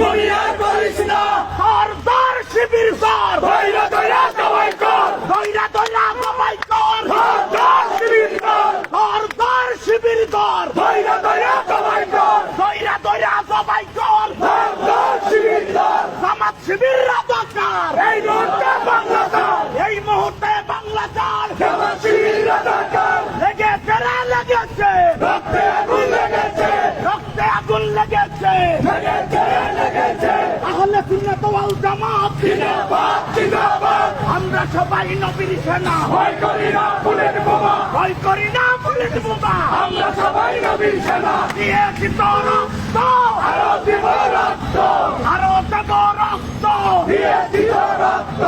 দুশ্মনী ওয়াল জামাত জিন্দাবাদ জিন্দাবাদ। আমরা সবাই নবীর সেনা। ভয় করি না বুলেট বোমা। ভয় করি না বুলেট বোমা। আমরা সবাই নবীর সেনা। দিয়েছি তো রক্ত। আরও দিব রক্ত। আরও দেব রক্ত। দিয়েছি তো রক্ত।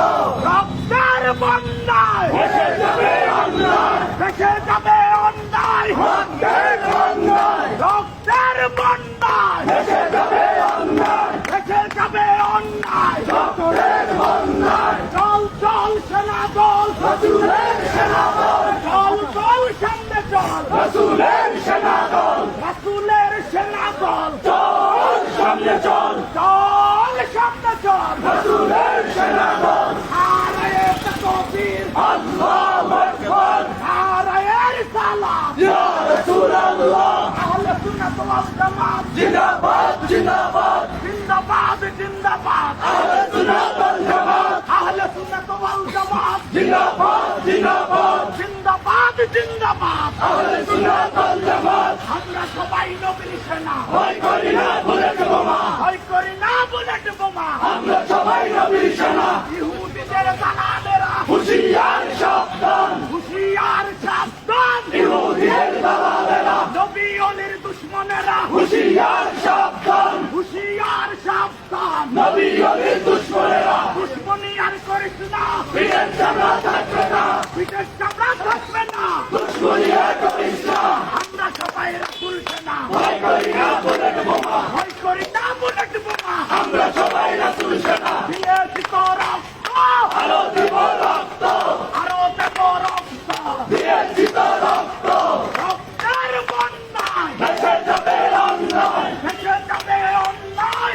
রক্তের বন্যায়। এসে যাবে অন্যায়। যাবে অন্যায় রক্তের বন্যায় এসে যাবে অন্যায় দেশে যাবে অন্যায় রক্তের অন্যায় চল চল সেনা দল রসুলের সেনা দল চল চল সামনে চল। রসুলের সেনা দল রাসুলের সেনা দল চল সামনে চল। চল সামনে চল। রসুলের সেনা দল হারায়ে তকবীর। আল্লাহু আকবার। হারায়ে সালাম ইয়া রাসূলুল্লাহ। আহলে সুন্নাত ওয়াল জামাত। জিন্দাবাদ জিন্দাবাদ। জিন্দাবাদ জিন্দাবাদ আহলে সুন্নাত ওয়াল জামাত আহলে সুন্নাত ওয়াল জামাত জিন্দাবাদ জিন্দাবাদ। জিন্দাবাদ জিন্দাবাদ। আহলে সুন্নাত ওয়াল জামাত। আমরা সবাই নবীর সেনা। ভয় করি না বুলেট বোমা ভয় করি না বুলেট বোমা আমরা সবাই নবীর সেনা। ইহুদিদের দালালেরা। হুশিয়ার সাবধান। হুশিয়ার সাবধান। ইহুদিদের দালালেরা। নবী অলির দুশ্মনেরা। হুশিয়ার সাবধান। হুশিয়ার সাবধান। নবী অলির দুশ্মনেরা। দুশ্মনী আর করিস না। পিঠের চামড়া পিঠের চামড়া থাকবে না। আমরা সবাই রাসুল সেনা। ভয় করি না বুলেট বোমা। ভয় করি না বুলেট বোমা আমরা সবাই রাসূল সেনা। দিয়েছি তো রক্ত। আরও দিব রক্ত। আরও দেব রক্ত। দিয়েছি তো রক্ত। রক্তের বন্যায়। দেশে যাবে অন্যায়। ভেসে যাবে অন্যায়।